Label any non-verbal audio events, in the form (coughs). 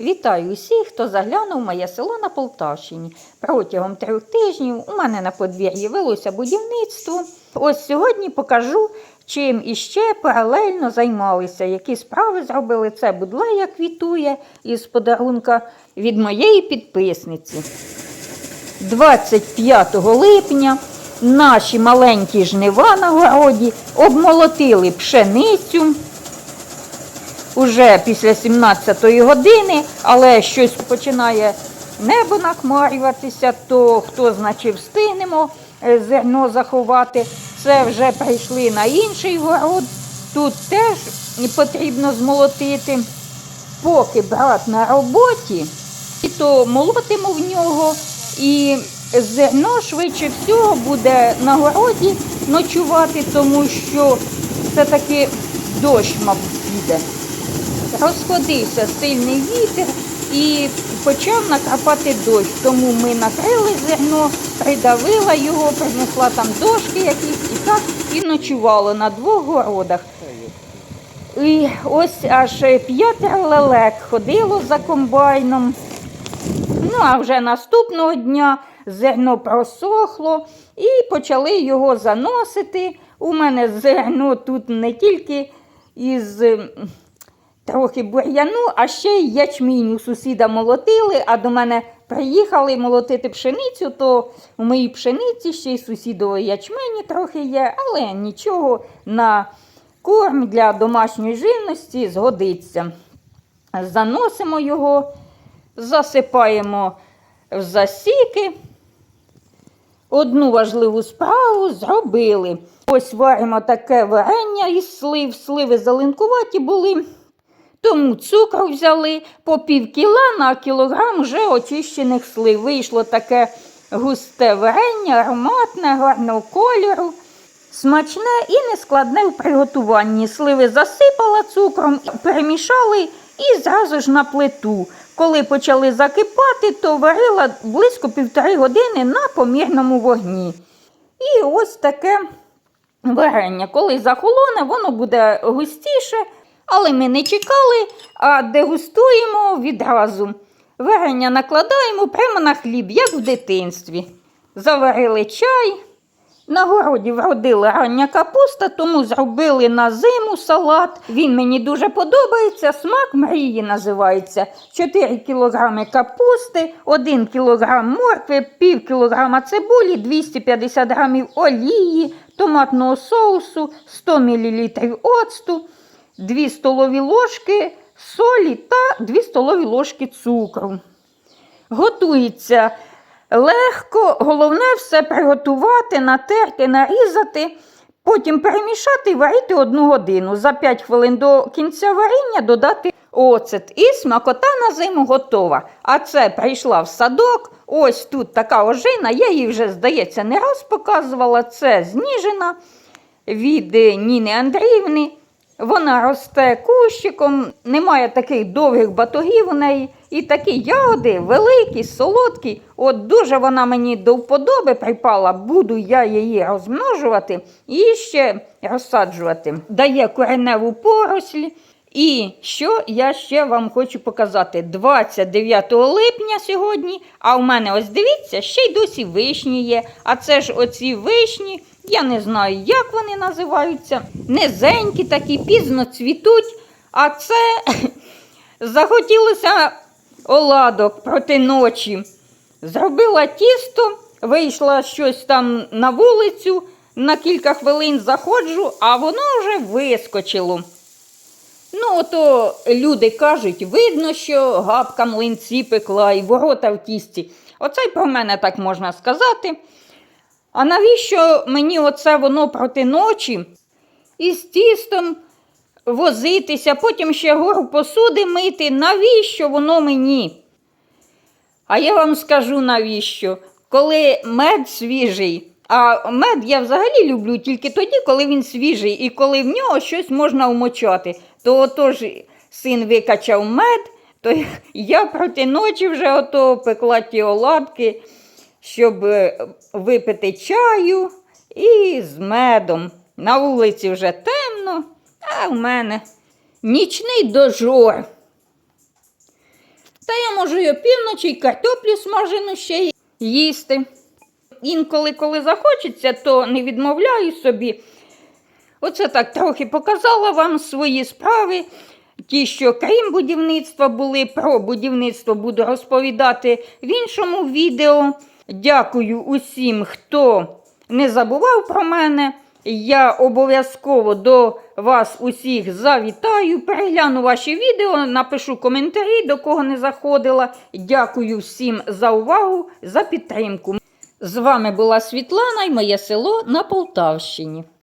Вітаю усіх, хто заглянув моє село на Полтавщині. Протягом трьох тижнів у мене на подвір'ї велося будівництво. Ось сьогодні покажу, чим іще паралельно займалися, які справи зробили. Це будлея квітує із подарунка від моєї підписниці. 25 липня наші маленькі жнива на городі обмолотили пшеницю уже після 17-ї години, але щось починає небо нахмарюватися, то хто значить встигнемо е, зерно заховати. Це вже прийшли на інший город. Тут теж потрібно змолотити. Поки брат на роботі, то молотимо в нього, і зерно швидше всього буде на городі ночувати, тому що все-таки дощ, мабуть, піде розходився сильний вітер і почав накрапати дощ. Тому ми накрили зерно, придавила його, принесла там дошки якісь і так і ночувало на двох городах. І ось аж п'ятеро лелек ходило за комбайном. Ну, а вже наступного дня зерно просохло і почали його заносити. У мене зерно тут не тільки із трохи бур'яну, а ще й ячмінь у сусіда молотили, а до мене приїхали молотити пшеницю, то у моїй пшениці ще й сусідової ячмені трохи є, але нічого на корм для домашньої живності згодиться. Заносимо його, засипаємо в засіки. Одну важливу справу зробили. Ось варимо таке варення із слив. Сливи залинкуваті були. Тому цукру взяли по пів кіла на кілограм вже очищених слив. Вийшло таке густе варення, ароматне, гарного кольору. Смачне і нескладне в приготуванні. Сливи засипала цукром, перемішали і зразу ж на плиту. Коли почали закипати, то варила близько півтори години на помірному вогні. І ось таке варення. Коли захолоне, воно буде густіше, але ми не чекали, а дегустуємо відразу. Варення накладаємо прямо на хліб, як в дитинстві. Заварили чай. На городі вродила рання капуста, тому зробили на зиму салат. Він мені дуже подобається. Смак мрії називається. 4 кг капусти, 1 кг моркви, пів кілограма цибулі, 250 г олії, томатного соусу, 100 мл оцту, 2 столові ложки солі та 2 столові ложки цукру. Готується легко, головне все приготувати, натерти, нарізати, потім перемішати і варити одну годину. За 5 хвилин до кінця варіння додати оцет. І смакота на зиму готова. А це прийшла в садок. Ось тут така ожина, я її вже, здається, не раз показувала. Це зніжена від Ніни Андріївни. Вона росте кущиком, немає таких довгих батогів у неї. І такі ягоди великі, солодкі. От дуже вона мені до вподоби припала, буду я її розмножувати і ще розсаджувати. Дає кореневу поросль. І що я ще вам хочу показати? 29 липня сьогодні, а у мене ось дивіться, ще й досі вишні є. А це ж оці вишні, я не знаю, як вони називаються. Низенькі такі, пізно цвітуть. А це (coughs) захотілося оладок проти ночі. Зробила тісто, вийшла щось там на вулицю, на кілька хвилин заходжу, а воно вже вискочило. Ну, ото люди кажуть, видно, що габка млинці пекла і ворота в тісті. Оце й про мене так можна сказати. А навіщо мені оце воно проти ночі із тістом возитися, потім ще гору посуди мити? Навіщо воно мені? А я вам скажу навіщо. Коли мед свіжий, а мед я взагалі люблю тільки тоді, коли він свіжий, і коли в нього щось можна вмочати. То отож син викачав мед, то я проти ночі вже ото пекла ті оладки, щоб е, випити чаю і з медом. На вулиці вже темно, а в мене нічний дожор. Та я можу і опівночі, і картоплю смажену ще їсти. Інколи, коли захочеться, то не відмовляю собі. Оце так трохи показала вам свої справи. Ті, що крім будівництва були, про будівництво буду розповідати в іншому відео. Дякую усім, хто не забував про мене. Я обов'язково до вас усіх завітаю, перегляну ваші відео, напишу коментарі, до кого не заходила. Дякую всім за увагу, за підтримку. З вами була Світлана і моє село на Полтавщині.